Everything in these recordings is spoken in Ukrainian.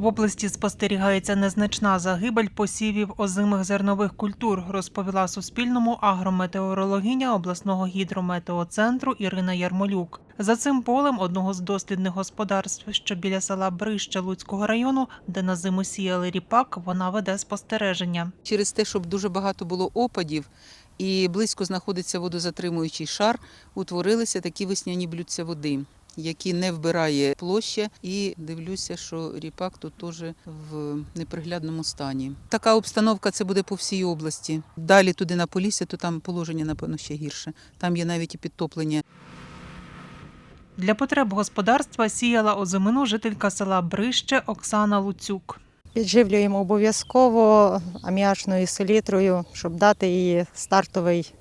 В області спостерігається незначна загибель посівів озимих зернових культур, розповіла Суспільному агрометеорологиня обласного гідрометеоцентру Ірина Ярмолюк. За цим полем одного з дослідних господарств, що біля села Брище Луцького району, де на зиму сіяли ріпак, вона веде спостереження. Через те, щоб дуже багато було опадів і близько знаходиться водозатримуючий шар, утворилися такі весняні блюдця води, які не вбирає площа. І дивлюся, що ріпак тут теж в неприглядному стані. Така обстановка це буде по всій області. Далі туди на Полісся, то там положення, напевно, ще гірше. Там є навіть і підтоплення. Для потреб господарства сіяла озимину жителька села Брище Оксана Луцюк. Підживлюємо обов'язково аміачною селітрою, щоб дати їй стартовий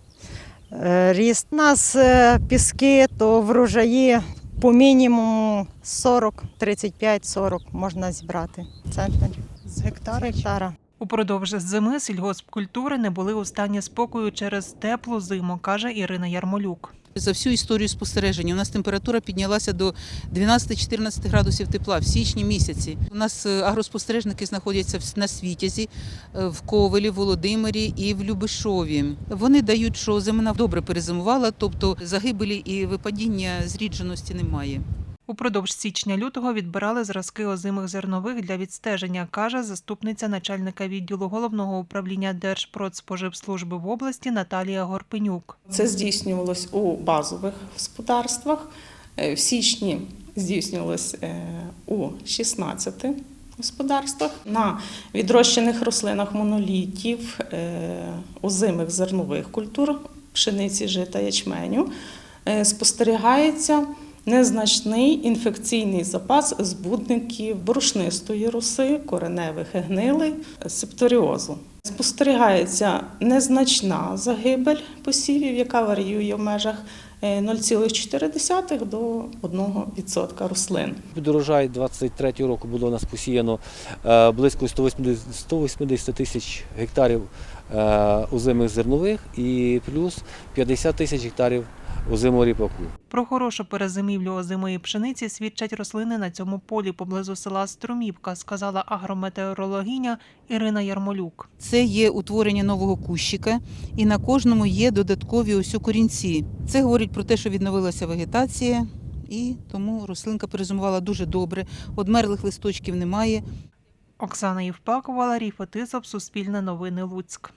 е, ріст. У нас е, піски, то врожаї по мінімуму 40, 35-40 можна зібрати. Центнерів З гектара з гектара. Упродовж зими сільгоспкультури не були у стані спокою через теплу зиму, каже Ірина Ярмолюк. За всю історію спостереження у нас температура піднялася до 12-14 градусів тепла в січні місяці. У нас е, агроспостережники знаходяться на Світязі, е, в Ковелі, Володимирі і в Любишові. Вони дають, що земля добре перезимувала, тобто загибелі і випадіння зрідженості немає. Упродовж січня-лютого відбирали зразки озимих зернових для відстеження, каже заступниця начальника відділу головного управління Держпродспоживслужби в області Наталія Горпенюк. Це здійснювалось у базових господарствах. Е, В січні здійснювалось е, у 16 господарствах. На відрощених рослинах монолітів, е, озимих зернових культур, пшениці, жита, ячменю, спостерігається незначний інфекційний запас збудників борошнистої роси, кореневих гнилей, септоріозу. Спостерігається незначна загибель посівів, яка варіює в межах е, 0,4 до 1% рослин. Під урожай 23 року було у нас посіяно е, близько 180, 180 тисяч гектарів е, озимих зернових і плюс 50 тисяч гектарів озимого ріпаку. Про хорошу перезимівлю озимої пшениці свідчать рослини на цьому полі поблизу села Струмівка, сказала агрометеорологиня Ірина Ярмолюк. Це є утворення нового кущика, і на кожному є додаткові ось корінці. Це говорить про те, що відновилася вегетація, і тому рослинка перезимувала дуже добре. Одмерлих листочків немає. Оксана Євпакова, Ларій Фетисов, Суспільне новини Луцьк.